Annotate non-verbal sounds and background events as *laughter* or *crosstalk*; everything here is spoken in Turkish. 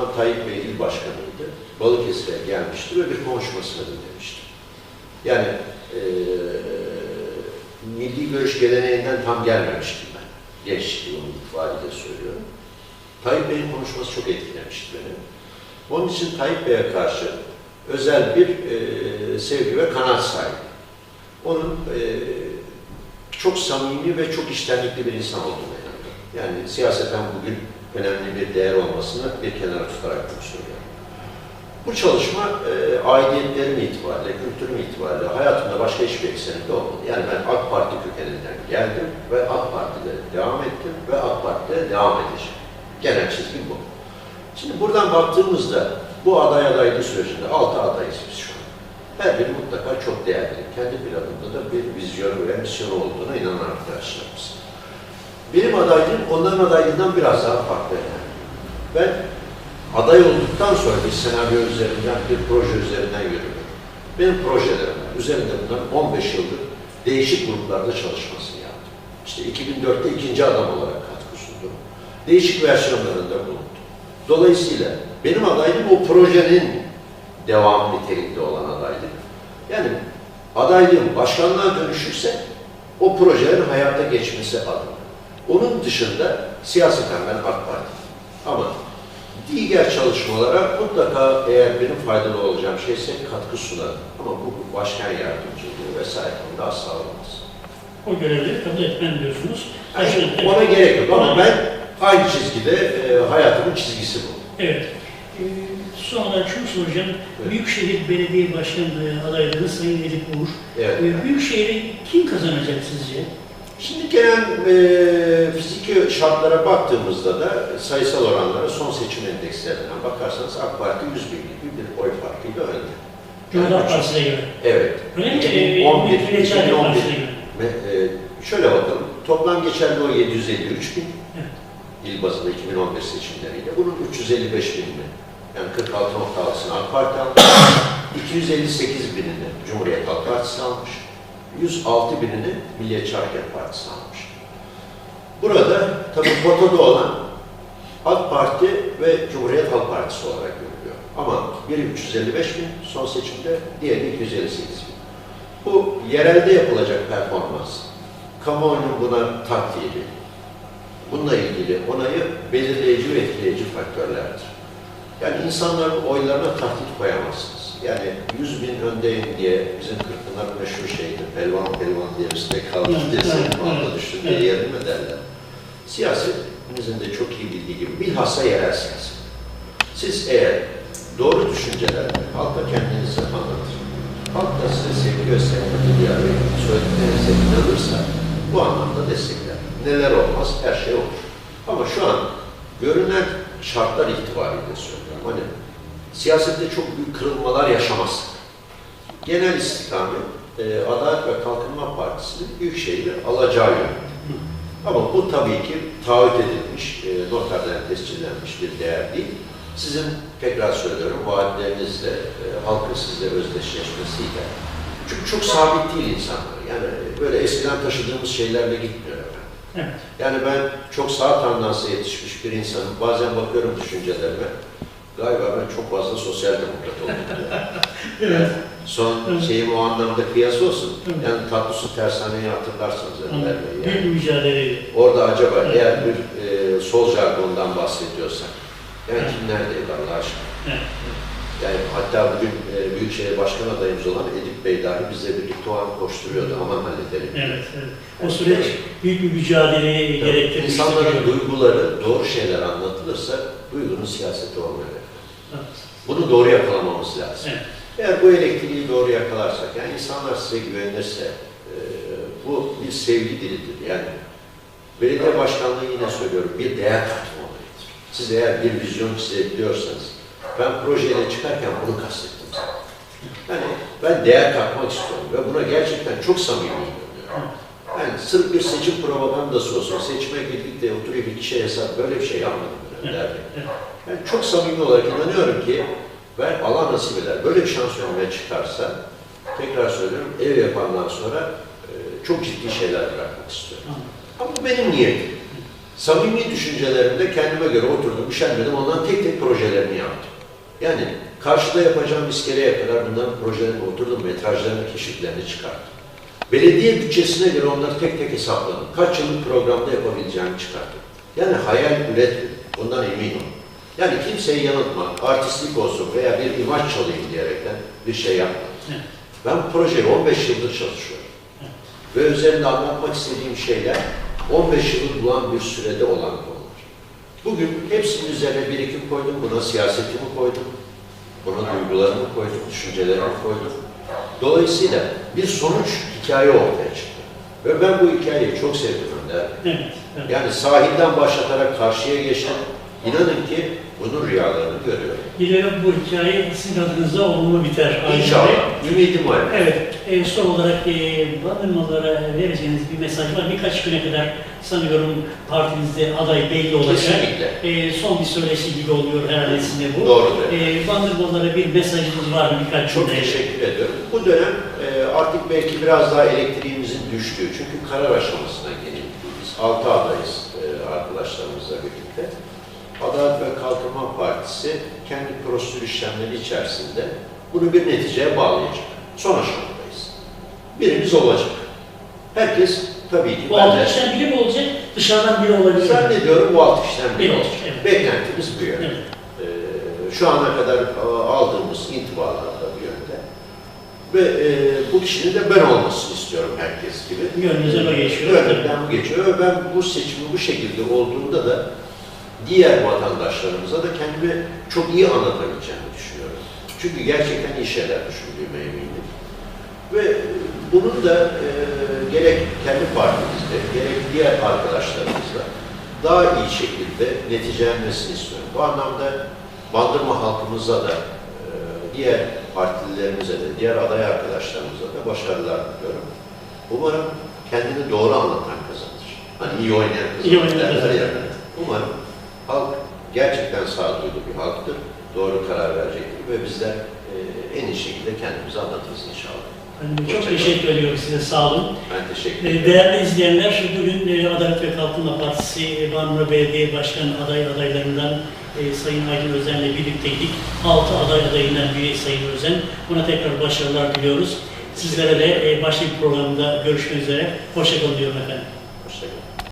Tayyip Bey il başkanıydı. Balıkesir'e gelmişti ve bir konuşmasını dinlemişti. Yani eee milli görüş geleneğinden tam gelmemiştim ben. Gençliğim itibariyle söylüyorum. Tayyip Bey'in konuşması çok etkilemişti beni. Onun için Tayyip Bey'e karşı özel bir eee, sevgi ve kanaat sahibi. Onun eee, çok samimi ve çok iştenlikli bir insan olduğunu inanıyorum. Yani siyaseten bugün önemli bir değer olmasını bir kenara tutarak bunu. Bu çalışma e, aidiyetlerim itibariyle, kültürüm itibariyle hayatımda başka hiçbir ekseninde olmadı. Yani ben AK Parti kökeninden geldim ve AK Parti'de devam ettim ve AK Parti'de devam edeceğim. Genel çizgi bu. Şimdi buradan baktığımızda bu aday adaylığı sürecinde altı adayız biz şu an. Her biri mutlaka çok değerli. Kendi planında da bir vizyonu ve misyonu olduğuna inanan arkadaşlarımız. Benim adaylığım onların adaylığından biraz daha farklı. Ben aday olduktan sonra bir senaryo üzerinden, bir proje üzerinden yürüyorum. Benim projelerim. Üzerinde bundan 15 yıldır değişik gruplarda çalışmasını yaptım. İşte 2004'te ikinci adam olarak katkı sundum. Değişik versiyonlarında bulundum. Dolayısıyla benim adaylığım o projenin devam niteliğinde olan adaylık. Yani adaylığım başkanlığa dönüşürse o projelerin hayatta geçmesi adına. Onun dışında siyaseten ben AK Parti. Ama diğer çalışmalara mutlaka eğer benim faydalı olacağım şeyse katkı sunarım. Ama bu başkan yardımcılığı vesaire onda asla olmaz. O görevleri kabul etmem diyorsunuz. Yani ona gerek yok ama ben aynı çizgide e, hayatımın çizgisi bu. Evet. Ee, son olarak şunu soracağım. Evet. Büyükşehir Belediye Başkanlığı adaylığı Sayın Edip Uğur. Evet. Ee, Büyükşehir'i kim kazanacak sizce? Şimdi gelen e, fiziki şartlara baktığımızda da sayısal oranlara son seçim endekslerinden bakarsanız AK Parti 100 bin gibi bir oy farkıyla önde. Cumhuriyet Partisi'ne göre. Evet. Öyle mi? 2011, Ee, Milliyetçi Hareket 2011. Partisi'ne göre. Ve, e, şöyle bakalım, toplam geçerli oy 753 bin, Evet. il bazında 2011 seçimleriyle. Bunun 355 binini, yani 46.6'sını AK Parti almış, *clears throat* 258 binini Cumhuriyet Halk Partisi almış, 106 binini Milliyetçi Hareket Partisi almış. Burada tabii potada olan AK Parti ve Cumhuriyet Halk Partisi olarak görülüyor. Ama biri 355 bin son seçimde, diğeri 258 bin. Bu yerelde yapılacak performans, kamuoyunun buna takdiri, bununla ilgili onayı belirleyici ve etkileyici faktörlerdir. Yani insanların oylarına tahdit koyamazsınız. Yani 100 bin öndeyim diye bizim Kırkpınar meşhur şeydir, pelvan pelvan diye üstte Evet, diye evet. düştü diye Evet. yerim derler. Siyaset, hepimizin de çok iyi bildiği gibi bilhassa yerel siyaset. Siz eğer doğru düşüncelerle halka kendinizi anlatır, halk da size sevgi ve sempati duyar ve söylediklerinize inanırsa bu anlamda destekler. Neler olmaz, her şey olur. Ama şu an görünen şartlar itibariyle söylüyorum. Hani siyasette çok büyük kırılmalar yaşamazsak. Genel istikamet e, Adalet ve Kalkınma Partisi'nin Büyükşehir'i alacağı yönünde. Ama bu tabii ki taahhüt edilmiş, e, noterden tescillenmiş bir değer değil. Sizin tekrar söylüyorum vaatlerinizle, e, halkın sizle özdeşleşmesiyle. Çünkü çok sabit değil insanlar. Yani böyle eskiden taşıdığımız şeylerle gitmiyor efendim. Evet. Yani ben çok sağ tandansla yetişmiş bir insanım. Bazen bakıyorum düşüncelerime. Galiba ben çok fazla sosyal demokrat oldum. *laughs* diyor. Yani son Evet. şeyim o anlamda kıyas olsun. Evet. Yani Tatlısu Tersane'yi hatırlarsanız Önder Bey. Yani. Büyük bir mücadeleyle. Orada acaba Evet. eğer bir e, sol jargondan bahsediyorsak, yani kim neredeydi Allah aşkına? Evet. Yani hatta bugün e, Büyükşehir Başkan adayımız olan Edip Bey dahi bizle birlikte o an koşturuyordu, aman halledelim. Evet, evet. O süreç büyük bir mücadeleye Yani gerektirmiş. İnsanların duyguları doğru şeyler anlatılırsa duygunun siyaseti olmuyor. Evet. Bunu doğru yakalamamız lazım. Evet. Eğer bu elektriği doğru yakalarsak, yani insanlar size güvenirse, e, bu bir sevgi dilidir. Yani belediye başkanlığı yine söylüyorum, bir değer katma olayıdır. Siz eğer bir vizyon çizebiliyorsanız, ben projeyle çıkarken bunu kastettim. Yani ben değer katmak istiyorum ve buna gerçekten çok samimi inanıyorum. Yani sırf bir seçim propagandası olsun, seçime girdik de oturup bir kişiye hesap, böyle bir şey yapmadım. Evet. Yani çok samimi olarak inanıyorum ki ben Allah nasip eder. Böyle bir şans önüme çıkarsa tekrar söylüyorum ev yapandan sonra e, çok ciddi şeyler bırakmak istiyorum. Ama bu benim niyetim. Samimi düşüncelerimde kendime göre oturdum, üşenmedim, ondan tek tek projelerini yaptım. Yani karşıda yapacağım iskeleye kadar bunların projelerini oturdum, metrajlarını, keşiflerini çıkarttım. Belediye bütçesine göre onları tek tek hesapladım. Kaç yıllık programda yapabileceğimi çıkarttım. Yani hayal üretmedim, bundan eminim. Yani kimseyi yanıltmak, artistlik olsun veya bir imaj çalayım diyerekten bir şey yapmadım. Evet. Ben bu projeyi 15 yıldır çalışıyorum. Ve üzerinde anlatmak istediğim şeyler 15 yılı bulan bir sürede olan konular. Bugün hepsinin üzerine birikim koydum, buna siyasetimi koydum, buna duygularımı koydum, düşüncelerimi koydum. Dolayısıyla bir sonuç hikaye ortaya çıktı. Ve ben bu hikayeyi çok sevdim Önder. Evet. evet. Yani sahilden başlatarak karşıya geçtim. İnanın ki bunun rüyalarını görüyorum. Dilerim bu hikaye sizin adınıza olumlu biter. İnşallah. Ümidim var. Evet, e, son olarak e, Bandırmalılara vereceğiniz bir mesaj var. Birkaç güne kadar sanıyorum partinizde aday belli olacak. Kesinlikle. E, son bir söyleşi gibi oluyor herhalde size bu. Doğrudur. E, Bandırmalılara bir mesajınız var mı birkaç Çok cümleyle? teşekkür ediyorum. Bu dönem e, artık belki biraz daha elektriğimizin düştüğü, çünkü karar aşamasına geldik. Biz altı adayız e, arkadaşlarımızla birlikte. Adalet ve Partisi kendi prosedür işlemleri içerisinde bunu bir neticeye bağlayacak. Son aşamadayız. Birimiz olacak. Herkes tabii ki Bu altı kişiden biri mi olacak, dışarıdan biri olabilir? Zannediyorum bu alt işlem bir Bir olacak. olacak, evet. Beklentimiz bu yönde. Evet. Ee, şu ana kadar a, aldığımız intibalar da bu yönde. Ve e, bu kişinin de ben olmasını istiyorum herkes gibi. Gönlünüze o geçiyor. Gönlümden bu geçiyor. Ben bu seçimi bu şekilde olduğunda da diğer vatandaşlarımıza da kendimi çok iyi anlatabileceğimi düşünüyorum. Çünkü gerçekten iyi şeyler düşündüğüme eminim. Ve bunun da e, gerek kendi partimizde, gerek diğer arkadaşlarımızla daha iyi şekilde neticelenmesini istiyorum. Bu anlamda Bandırma halkımıza da, e, diğer partililerimize de, diğer aday arkadaşlarımıza da başarılar diliyorum. Umarım kendini doğru anlatan kazanır. Hani iyi oynayan İyi kazanır oynayan derler ya. kazanır. Umarım halk gerçekten sağduyulu bir halktır. Doğru karar verecektir ve bizler e, en iyi şekilde kendimizi anlatırız inşallah. Ben de çok teşekkür ediyorum size, sağ olun. Ben teşekkür E, ederim. Değerli izleyenler, bugün e, Adalet ve Kalkınma Partisi Bandırma Belediye Başkanı aday adaylarından Sayın Aydın Özen'le birlikteydik. Altı aday adayından biri Sayın Özen. Buna tekrar başarılar diliyoruz. Sizlere de başka bir programda görüşmek üzere. Hoşçakalın diyorum efendim.